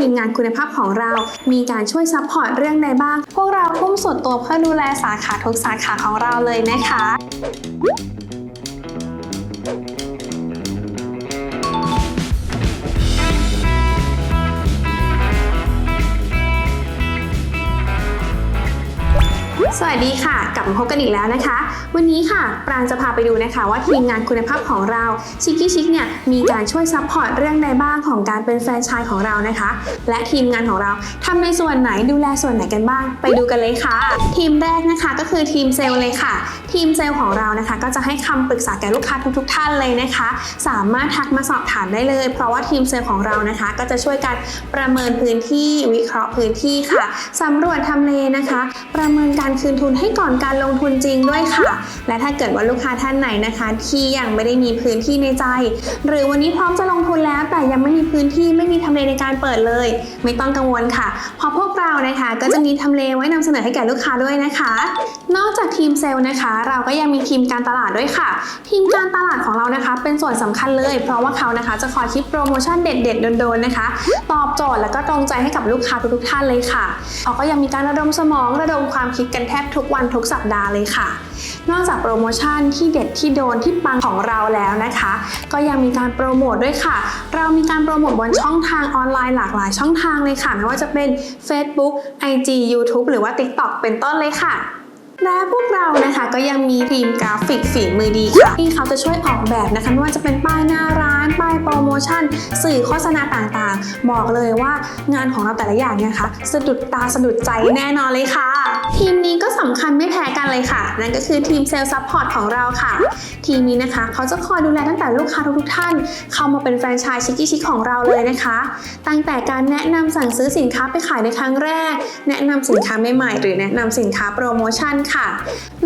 ทีมงานคุณภาพของเรา มีการช่วยซัพพอร์ตเรื่องใดบ้าง พวกเราทุ่มสุดตัวเพื่อดูแลสาขาทุกสาขาของเราเลยนะคะ สวัสดีค่ะ กลับมาพบกันอีกแล้วนะคะ วันนี้ค่ะ ปรางจะพาไปดูนะคะ ว่าทีมงานคุณภาพของเราชิคกี้ชิคเนี่ยมีการช่วยซัพพอร์ตเรื่องใดบ้างของการเป็นแฟรนไชส์ของเรานะคะ และทีมงานของเราทำในส่วนไหนดูแลส่วนไหนกันบ้าง ไปดูกันเลยค่ะ ทีมแรกนะคะก็คือทีมเซลล์เลยค่ะ ทีมเซลล์ของเรานะคะ ก็จะให้คำปรึกษาแก่ลูกค้าทุกๆ ท่านเลยนะคะ สามารถทักมาสอบถามได้เลย เพราะว่าทีมเซลล์ของเรานะคะ ก็จะช่วยกันประเมินพื้นที่วิเคราะห์พื้นที่ค่ะสำรวจทำเลนะคะ ประเมินการคืนทุนให้ก่อนการลงทุนจริงด้วยค่ะ และถ้าเกิดว่าลูกค้าท่านไหนนะคะ ที่ยังไม่ได้มีพื้นที่ในใจ หรือวันนี้พร้อมจะลงทุนแล้วแต่ยังไม่มีพื้นที่ไม่มีทำเลในการเปิดเลย ไม่ต้องกังวลค่ะเพราะพวกเรานะคะ ก็จะมีทำเลไว้นำเสนอให้แก่ลูกค้าด้วยนะคะ นอกจากทีมเซลล์นะคะ เราก็ยังมีทีมการตลาดด้วยค่ะ ทีมการตลาดของเรานะคะ เป็นส่วนสำคัญเลย เพราะว่าเขานะคะ จะคอยคิดโปรโมชั่นเด็ดๆโดนๆนะคะ ตอบโจทย์แล้วก็ตรงใจให้กับลูกค้าทุกๆท่านเลยค่ะเขาก็ยังมีการระดมสมองระดมความคิดกันแทบทุกวันทุกสัปดาห์เลยค่ะ นอกจากโปรโมชั่นที่เด็ดที่โดนที่ปังของเราแล้วนะคะ ก็ยังมีการโปรโมทด้วยค่ะ เรามีการโปรโมทบนช่องทางออนไลน์หลากหลายช่องทางเลยค่ะ ไม่ว่าจะเป็น Facebook IG YouTube หรือว่า TikTok เป็นต้นเลยค่ะ และพวกเรานะคะก็ยังมีทีมกราฟิกฝีมือดีค่ะที่เขาจะช่วยออกแบบนะคะไม่ว่าจะเป็นป้ายหน้าร้าน ป้ายโปรโมชั่น สื่อโฆษณาต่างๆ บอกเลยว่างานของเราแต่ละอย่างเนี่ยนะคะสะดุดตาสะดุดใจแน่นอนเลยค่ะ ทีมนี้ก็สำคัญไม่แพ้กันเลยค่ะ นั่นก็คือทีมเซลล์ซัพพอร์ตของเราค่ะ ทีมนี้นะคะเขาจะคอยดูแลตั้งแต่ลูกค้าทุกท่าน เข้ามาเป็นแฟรนไชส์ชิคกี้ชิคของเราเลยนะคะ ตั้งแต่การแนะนำสั่งซื้อสินค้าไปขายในครั้งแรก แนะนำสินค้าใหม่ๆหรือแนะนำสินค้าโปรโมชั่นค่ะ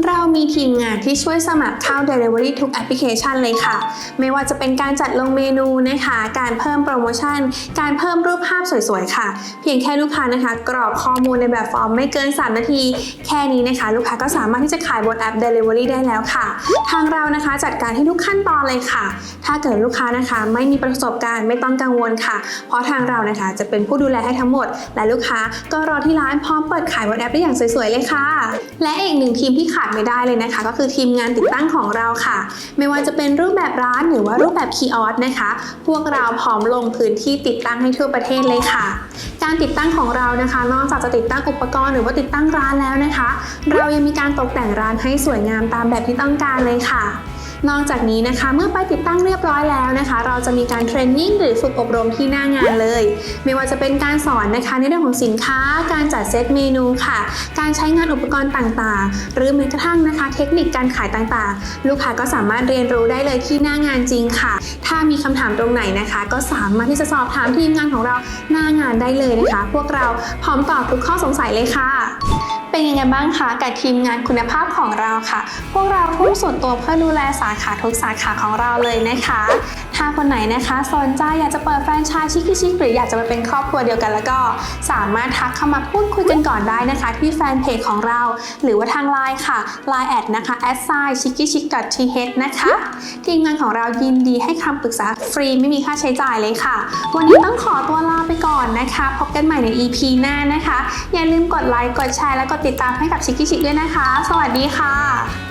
เรามีทีมงานที่ช่วยสมัครเข้า Delivery ทุกแอปพลิเคชันเลยค่ะ ไม่ว่าจะเป็นการจัดลงเมนูนะคะ การเพิ่มโปรโมชั่น การเพิ่มรูปภาพสวยๆ ค่ะ เพียงแค่ลูกค้านะคะ กรอกข้อมูลในแบบฟอร์มไม่เกิน 3 นาที แค่นี้นะคะ ลูกค้าก็สามารถที่จะขายบนแอป Delivery ได้แล้วค่ะ ทางเรานะคะจัดการให้ทุกขั้นตอนเลยค่ะ ถ้าเกิดลูกค้านะคะไม่มีประสบการณ์ไม่ต้องกังวลค่ะ เพราะทางเรานะคะจะเป็นผู้ดูแลให้ทั้งหมด และลูกค้าก็รอที่ร้านพร้อมเปิดขายบนแอปได้อย่างสวยๆ เลยค่ะ และอีกหนึ่งทีมที่ขาดไม่ได้เลยนะคะ ก็คือทีมงานติดตั้งของเราค่ะ ไม่ว่าจะเป็นรูปแบบร้านหรือว่ารูปแบบคีออสนะคะ พวกเราพร้อมลงพื้นที่ติดตั้งให้ทั่วประเทศเลยค่ะ การติดตั้งของเรานะคะ นอกจากจะติดตั้งอุปกรณ์หรือว่าติดตั้งร้านแล้วนะคะ เรายังมีการตกแต่งร้านให้สวยงามตามแบบที่ต้องการเลยค่ะ นอกจากนี้นะคะ เมื่อไปติดตั้งเรียบร้อยแล้วนะคะ เราจะมีการเทรนนิ่งหรือฝึกอบรมที่หน้างานเลย ไม่ว่าจะเป็นการสอนนะคะในเรื่องของสินค้า การจัดเซตเมนูค่ะ การใช้งานอุปกรณ์ต่างๆ หรือแม้กระทั่งนะคะ เทคนิคการขายต่างๆ ลูกค้าก็สามารถเรียนรู้ได้เลยที่หน้างานจริงค่ะ ถ้ามีคำถามตรงไหนนะคะ ก็สามารถที่จะสอบถามทีมงานของเราหน้างานได้เลยนะคะ พวกเราพร้อมตอบทุกข้อสงสัยเลยค่ะ เป็นยังไงบ้างคะกับทีมงานคุณภาพของเราค่ะ พวกเราทุ่มสุดตัวเพื่อดูแลสาขาทุกสาขาของเราเลยนะคะ ถ้าคนไหนนะคะสนใจอยากจะเปิดแฟรนไชส์ชิคกี้ชิคหรืออยากจะมาเป็นครอบครัวเดียวกันแล้วก็ สามารถทักเข้ามาพูดคุยกันก่อนได้นะคะ ที่แฟนเพจของเรา หรือว่าทางไลน์ค่ะ Line แอดนะคะ s i c h i k i c h i k th นะคะทีมงานของเรายินดีให้คำปรึกษาฟรีไม่มีค่าใช้จ่ายเลยค่ะ วันนี้ต้องขอตัวลาไปก่อนนะคะ พบกันใหม่ใน EP หน้านะคะ อย่าลืมกดไลค์กดแชร์และกดติดตามให้กับชิคกี้ชิด้วยนะคะ สวัสดีค่ะ